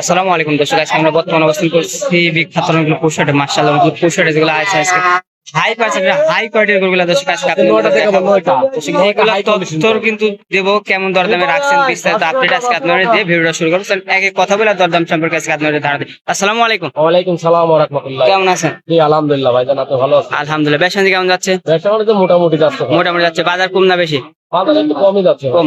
আসসালামু আলাইকুম দর্শক আজকে আমরা বর্তমানে অবস্থান করছি বিখ্যাত অনেকগুলো মার্শাল অনেকগুলো যেগুলো আছে আজকে। হাই হাই কোয়ালিটির গরুগুলো দর্শক আজকে আপনাদের কিন্তু দেবো কেমন দরদামে রাখছেন বিস্তারিত আপডেট আজকে আপনারা দিয়ে ভিডিওটা শুরু করব। এক কথা বলে দরদাম সম্পর্কে আজকে আপনাদের ধারণা দিই। আসসালামু আলাইকুম ওয়ালাইকুম সালাম ওয়া রাহমাতুল্লাহ। কেমন আছেন? জি আলহামদুলিল্লাহ ভাইজান আপনি ভালো আছেন? আলহামদুলিল্লাহ কেমন যাচ্ছে? মোটামুটি যাচ্ছে। মোটামুটি যাচ্ছে বাজার কম না বেশি?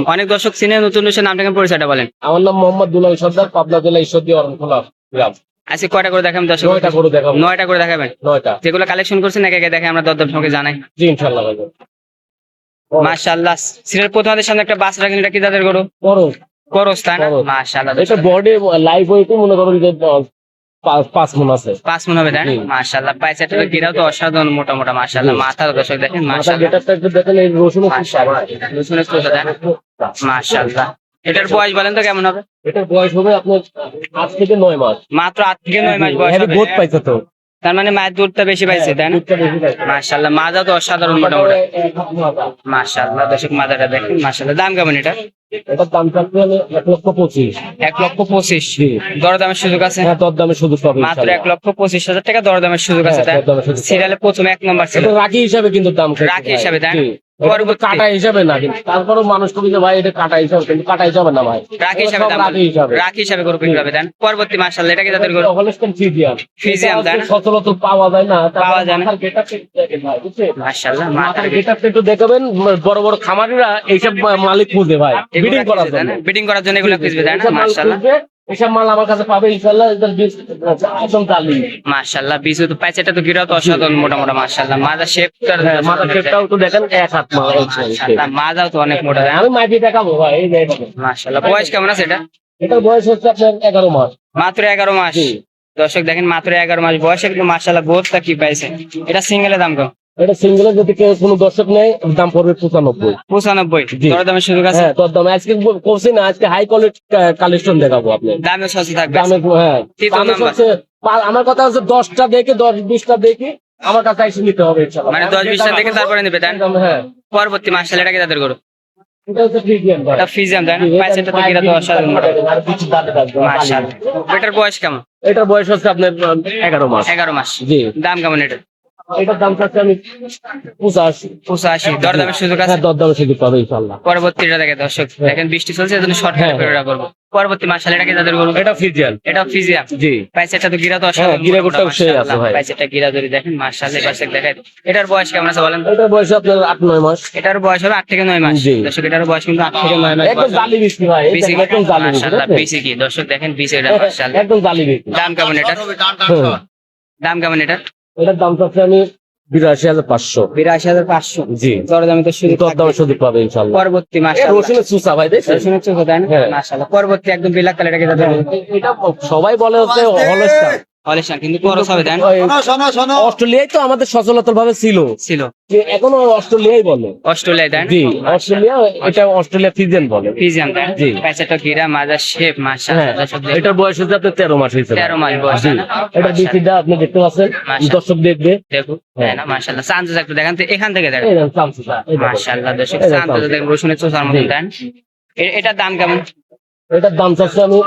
অনেক দর্শক চিনে নতুন নতুন নামটা কেমন পরিচয়টা বলেন। আমার নাম মোহাম্মদ দুলাল সর্দার পাবনা জেলা ঈশ্বরদী অরণখোলা গ্রাম। আজকে কয়টা করে দেখাবেন দর্শক? নয়টা গরু দেখাবো। নয়টা করে দেখাবেন? নয়টা। যেগুলো কালেকশন করছেন একে একে দেখে আমরা দরদাম সম্পর্কে জানাই। জি মাশাআল্লাহ। সিরিয়াল সামনে একটা বাস রাখেন এটা কি তাদের গরু? করো করস তাই না? মাশাআল্লাহ। এটা বডি লাইভ ওয়েটে মনে আহ, পাঁচ- মন আছে। পাঁচ মন হবে তাই। মাশাআল্লাহ। পাইসাটা গিরাও তো অসাধারণ মোটা মোটা মাশাআল্লাহ। জি। মাথার দর্শক দেখেন মাথা মাশাআল্লাহ। গেটারটা একটু দেখেন এই রসুন মাশাআল্লাহ। এটার বয়স বলেন তো কেমন হবে? এটার বয়স হবে আপনার আট থেকে নয় মাস। মাত্র আট থেকে নয় মাস বয়স হবে। গ্রোথ পাইছে তো। তার মানে মায়ের দুধটা বেশি পাইছে তাই না? মাশাআল্লাহ। মাজা তো অসাধারণ মোটামুটি। মাশাআল্লাহ। দর্শক মাজাটা দেখেন মাশাআল্লাহ। দাম কেমন এটা? এটার দাম থাকবে এক লক্ষ পঁচিশ। এক লক্ষ পঁচিশ। দরদামের সুযোগ আছে? হ্যাঁ দর সুযোগ পাবে মাত্র এক লক্ষ পঁচিশ হাজার টাকা দরদামের সুযোগ আছে হ্যাঁ, দরদামের সুযোগ। সিরিয়ালে প্রথম এক নম্বর ছিল রাখি হিসাবে কিন্তু দাম। রাখি হিসাবে, তাই কাটা হিসাবে না কিন্তু তারপরেও মানুষ কবি যে ভাই এটা কাটা হিসাবে কিন্তু কাটা হিসাবে না ভাই। রাখি হিসাবে রাখি হিসাবে। রাখি হিসাবে গরু বিক্রি হবে দেন। পরবর্তী মাসাল এটা কি গরু। হলস্টেন ফিজিয়াম ফিজিয়াম, তাই না? পাওয়া যায় না পাওয়া যায় না। একটু দেখেন মাশাআল্লাহ মাথার মাথার একটু দেখাবেন বড় বড় খামারিরা এইসব মালিক খুঁজে ভাই। বিডিং করার জন্য। বিডিং করার জন্য এগুলো খুঁজবে মাশাআল্লাহ খুঁজবে, এইসব মাল আমার কাছে পাবে ইনশাল্লাহ এটার বীজ একদম চালি মাশাআল্লাহ বিজু তো পাইছেটা তো গিরাও তো অসাধারণ মোটা মোটা মাশাআল্লাহ। মাজা শেপ হ্যাঁ মাথার শেপটাও তো দেখেন এক হাত মাল মাশাআল্লাহ মাজাও তো অনেক মোটা। আমি মাইপি দেখাবো ভাই এই যে বয়স কেমন আছে এটা? এটার বয়স হচ্ছে আপনার এগারো মাস। মাত্র এগারো মাস। দর্শক দেখেন মাত্র এগারো মাস বয়সে কিন্তু মাশাআল্লাহ গ্রোথটা কি পাইছে? এটা সিঙ্গেলের দাম কম। এটা সিঙ্গেলের যদি কেউ কোনো দর্শক নেয় দাম পড়বে পঁচানব্বই। পঁচানব্বই? দরদামের সুযোগ আছে হ্যাঁ আজকে করছি না আজকে হাই কোয়ালিটি কালেকশন দেখাবো আপনি দামে সস্তা থাকবে। দামে হ্যাঁ। দামে। আমার কথা হচ্ছে দশটা দেখে দশ বিশটা দেখে আমার কাছে এসে নিতে হবে মানে দশ বিশটা দেখে তারপরে নিবে তাই হ্যাঁ। পরবর্তী এটা কি তাদের মাশাআল্লাহ। এটার বয়স কেমন? এটার বয়স হচ্ছে আপনার এগারো মাস। এগারো মাস। জি। দাম কেমন এটা এটার দাম চাচ্ছে আমি পঁচাশি। পঁচাশি দরদামের সুযোগ আছে? হ্যাঁ সুযোগ পাবে ইনশাল্লাহ। পরবর্তীটা দেখে দর্শক দেখেন বৃষ্টি চলছে এজন্য শর্ট হ্যাঁ, করে করব। পরবর্তী মাসাল এটা গরু এটা এটা জি। তো গিরা তো হ্যাঁ, গিরা গোটটাও সেই আছে ভাই। পাইছেটা গিরা ধরে দেখেন মাসালে পাশে দেখেন এটার বয়স কেমন আছে বলেন? এটার বয়স আপনার আট নয় মাস। এটার বয়স হবে আট থেকে নয় মাস। দর্শক এটার বয়স কিন্তু আট থেকে নয় মাস একদম জালি বিক্রি ভাই এই বিসি দেখেন, একদম জালি মাশাআল্লাহ বিসি কি? দর্শক দেখেন বিসি এটা মাশাআল্লাহ। একদম জালি বিক্রি দাম কেমন এটা হ্যাঁ, দাম কেমন এটা এটার দাম চাচ্ছে আমি বিরাশি হাজার পাঁচশো। বিরাশি হাজার পাঁচশো। জি। দরদামে তো শুধু দরদাম সুযোগ পাবে ইনশাল্লাহ। পরবর্তী মাস রসুনের চুষা ভাই রসুনের চুষা তাই না? মাসাল্লাহ পরবর্তী একদম বিলাক কালার এটা এটা সবাই বলে হচ্ছে হলস্টার। হলেশান কিন্তু খরচ হবে তাই অস্ট্রেলিয়ায় তো আমাদের ভাবে ছিল। ছিল। এখনও অস্ট্রেলিয়াই বলে। অস্ট্রেলিয়ায় তাই জি অস্ট্রেলিয়া এটা অস্ট্রেলিয়া ফিজেন বলে। ফিজিয়াম তাই জি। প্যাঁচাটা গিরা মাজা শেপ হ্যাঁ মাশাআল্লাহ এটার বয়স হচ্ছে আপনার তেরো মাস হয়েছে। তেরো মাস বয়স? এটা বিসিটা আপনি দেখতে পাচ্ছেন। দর্শক দেখবে। দেখো তাই না? মাশাআল্লাহ। চান্সেস একটু দেখেন তো এখান থেকে দেখেন। দেখেন দেখেন। মাশাআল্লাহ দর্শক দেখেন। দেখেন রসুনের চোষার মতন এটার দাম কেমন? এটার দাম চাচ্ছে আমি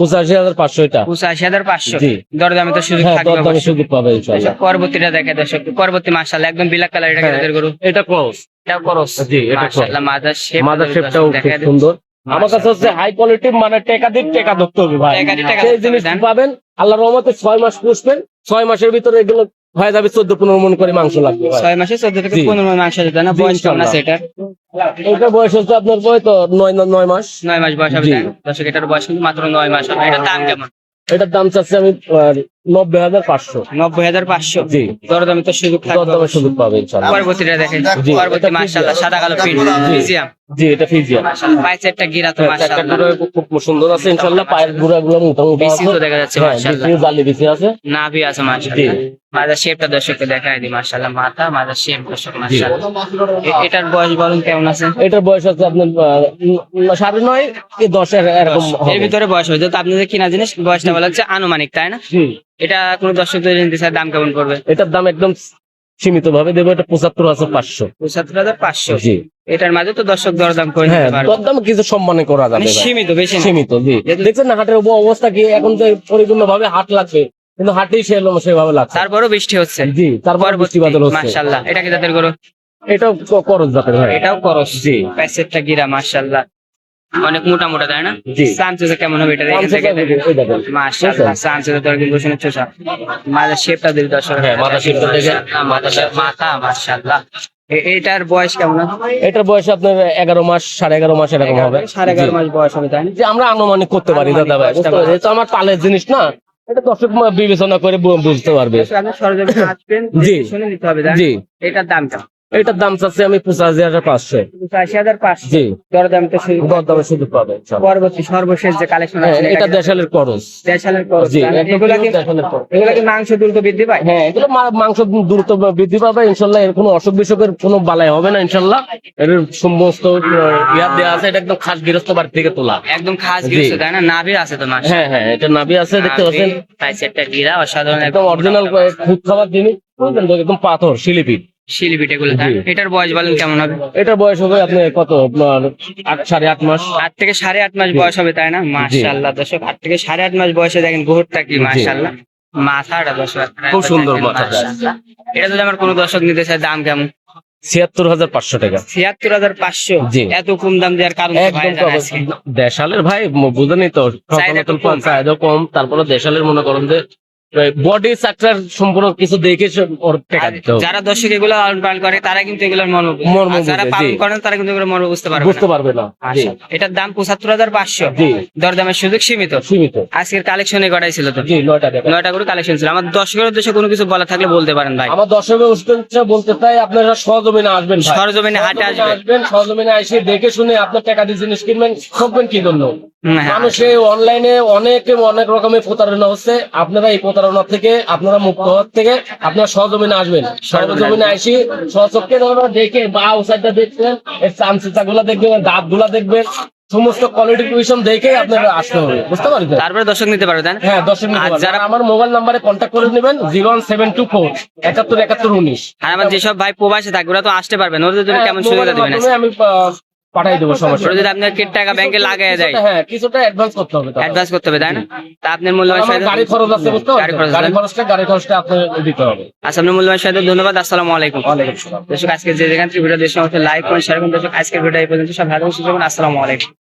পঁচাশি হাজার পাঁচশো এটা। পঁচাশি হাজার পাঁচশো। দরদামে তো সুযোগ হ্যাঁ থাকবে। সুযোগ পাবে আচ্ছা, পরবর্তীটা দেখে দর্শক পরবর্তী একদম বিলাক কালার এটা হ্যাঁ। গরু এটা ক্রস এটা ক্রস জি, এটা। মাদার শেপ মাদার শেপটাও খুব সুন্দর। আমার কাছে হচ্ছে হাই কোয়ালিটি মানে টেকা টেকা ধরতে হবে ভাই। টেকা দিয়ে টেকা সেই জিনিস পাবেন আল্লাহর রহমতে ছয় মাস পুষবেন ছয় মাসের ভিতরে এগুলো হয়ে যাবে চোদ্দ পনেরো মন করে মাংস লাগবে ছয় মাসে চোদ্দ থেকে পনেরো মন মাংস দিতে না? বয়স কেমন আছে। এটার? এটা বয়স হচ্ছে আপনার বয়স তো নয় নয় মাস। নয় মাস বয়স হবে? দর্শক এটার বয়স কিন্তু মাত্র নয় মাস হবে। এটার দাম কেমন? এটার দাম চাচ্ছে আমি নব্বই হাজার পাঁচশো। নব্বই হাজার পাঁচশো। জি। দরদামে তো সুযোগ দরদামে সুযোগ পাবে পরবর্তীটা দেখেন পরবর্তী মাশাআল্লাহ সাদা কালো প্রিন্ট জি। এটা ফিজিয়ান পায়ের চারটা গিরা তো মাশাআল্লাহ। খুব সুন্দর আছে ইনশাল্লাহ পায়ের গুঁড়া মোটামুটি বেশি তো দেখা যাচ্ছে হ্যাঁ মাশাআল্লাহ। জালি বেশি আছে। নাভি আছে মাশাআল্লাহ। মাদার শেপটা দর্শককে দেখাই দিই মাশাআল্লাহ মাথা মাদার শেপ দর্শক মাশাআল্লাহ। এটার বয়স বলুন কেমন আছে? এটার বয়স আছে আপনার সাড়ে নয় দশ এরকম এর ভিতরে বয়স হয়েছে। তো আপনি কিনা জিনিস বয়সটা বলা হচ্ছে আনুমানিক তাই না? জি। এটা কোনো দর্শক যদি নিতে চায় দাম কেমন পড়বে? এটার দাম একদম সীমিত ভাবে দেবো এটা পঁচাত্তর হাজার পাঁচশো। পঁচাত্তর হাজার পাঁচশো? জি। এটার মাঝে তো দর্শক দরদাম করে হ্যাঁ দরদাম কিছু সম্মানে করা যাবে মানে সীমিত বেশি সীমিত জি। দেখছেন না হাটের অব- অবস্থা কি? এখন যে পরিপূর্ণ ভাবে হাট লাগবে কিন্তু হাটেই সে সেভাবে লাগছে। তারপরও বৃষ্টি হচ্ছে। জি তারপর বৃষ্টি বাদল হচ্ছে। মাশাআল্লাহ। এটা কি তাদের গরু? এটাও করস জাতের ভাই এটাও করস। জি। প্যাসেটটা গিরা মাশাআল্লাহ। অনেক মোটা মোটা তাই না? সানচেজে কেমন হবে এটা। মাশাআল্লাহ তোর কিন্তু শুনে চোষা মাথার শেপটা দিল দর্শক। হ্যাঁ, মাথার shape দেখে। মাথা মাথা মাশাআল্লাহ। এটার বয়স কেমন? এটার বয়স আপনার এগারো মাস সাড়ে এগারো মাস এরকম হবে। সাড়ে এগারো মাস বয়স হবে তাই না? যে আমরা আনুমানিক করতে পারি দাদা ভাই তো আমার পালের জিনিস না এটা দর্শক বিবেচনা করে বুঝতে পারবে। জি। শুনে নিতে হবে জি। এটার দাম কেমন এটার দাম চাচ্ছে আমি পঁচাশি হাজার পাঁচশো। পঁচাশি হাজার পাঁচশো। জি। দরদাম তো সুযোগ পাবে পরবর্তী সর্বশেষ যে কালেকশন হ্যাঁ আছে এটা দেশালের করজ দেশালের জি? একদম এগুলা কি। এগুলা মাংস দ্রুত বৃদ্ধি পায়? হ্যাঁ এগুলো মাংস দ্রুত বৃদ্ধি পাবে ইনশাল্লাহ। এর কোনো অসুখ বিসুখের কোনো বালাই হবে না ইনশাল্লাহ। এর সমস্ত ইয়া দেওয়া আছে এটা একদম খাস গৃহস্থ বাড়ি থেকে তোলা। একদম খাস। গিরছে তাই না? নাভি আছে তো হ্যাঁ হ্যাঁ এটা নাভি আছে দেখতে পাচ্ছেন। তাই সেটটা গিরা অসাধারণ একদম অরিজিনাল খুদ খাবার জিনিস একদম পাথর শিলিপি। শিলবিট এগুলো। এটার বয়স বলেন কেমন হবে? এটার বয়স হবে আপনি কত? আপনার আট সাড়ে আট মাস। আট থেকে সাড়ে আট মাস বয়স হবে তাই না? দর্শক আট থেকে সাড়ে আট মাস বয়সে দেখেন কি মাশাআল্লাহ। মাথাটা দর্শক খুব সুন্দর মাথাটা। মাশাআল্লাহ। এটা যদি আমার কোনো দর্শক নিতে চায় দাম কেমন? ছিয়াত্তর হাজার পাঁচশো টাকা। ছিয়াত্তর হাজার পাঁচশো? এত কম দাম দেওয়ার কারণ দেশালের ভাই বুঝেনি তো চাহিদা কম। চাহিদা কম তারপরে দেশালের মনে করেন যে বডি স্ট্রাকচার সম্পূর্ণ কিছু দেখে ওর। যারা দর্শক এগুলো পালন করে তারা কিন্তু এগুলোর মর্ম যারা পালন জি। করেন তারা কিন্তু এগুলো মর্ম বুঝতে পারবে বুঝতে পারবে না আচ্ছা, এটার দাম পঁচাত্তর হাজার পাঁচশো। দরদামের সুযোগ সীমিত। সীমিত। আজকের কালেকশনে কটাই ছিল তো? নয়টা করে কালেকশন ছিল। আমার দর্শকের উদ্দেশ্যে কোনো কিছু বলা থাকলে বলতে পারেন ভাই। আমার দর্শকের উদ্দেশ্যে বলতে চাই আপনারা সহজমিনে আসবেন ভাই। সরজমিনে হাটে আসবেন। সহজমিনে এসে দেখে শুনে আপনার টাকা দিয়ে জিনিস কিনবেন সববেন কি জন্য? হ্যাঁ। মানুষে অনলাইনে অনেক অনেক রকমের প্রতারণা হচ্ছে। আপনারা এই প্রতারণা থেকে আপনারা মুক্ত হওয়ার থেকে আপনারা সহজমিনে আসবেন সহজমিনে আসি সচক্ষে ধরো দেখে বা সাইডটা দেখবেন এর চামচা গুলা দেখবেন দাঁতগুলা দেখবেন সমস্ত কোয়ালিটি কুইশন দেখে আপনারা আসতে হবে বুঝতে পারছেন তারপরে দর্শক নিতে পারবে তাই না? হ্যাঁ দর্শক নিতে পারবেন। যারা- আমার মোবাইল নাম্বারে কন্ট্যাক্ট করে নেবেন zero one seven two four একাত্তর একাত্তর উনিশ আর আমার যেসব ভাই প্রবাসে থাকবে ওরা তো আসতে পারবেন ওদের জন্য হ্যাঁ, কেমন সুবিধা দিবেন? আমি পাঠাই দেবো সমস্যা যদি আপনার কেট টাকা ব্যাংকে যায়। হ্যাঁ কিছুটা অ্যাডভান্স করতে হবে অ্যাডভান্স করতে হবে তাই না? তা আপনার মূল্যবান আমার সাথে গাড়ি খরচ আছে বুঝতে গাড়ি খরচ গাড়ি খরচটা গাড়ি খরচটা আপনার দিতে হবে। আচ্ছা আপনার মূল্যবান সাথে ধন্যবাদ আসসালামু আলাইকুম। দর্শক আজকে যে যেখান থেকে ভিডিও দেশ লাইক করুন শেয়ার করুন দর্শক আজকের ভিডিও এই পর্যন্ত। সব ভালো সুযোগ আসসালামু আলাইকুম।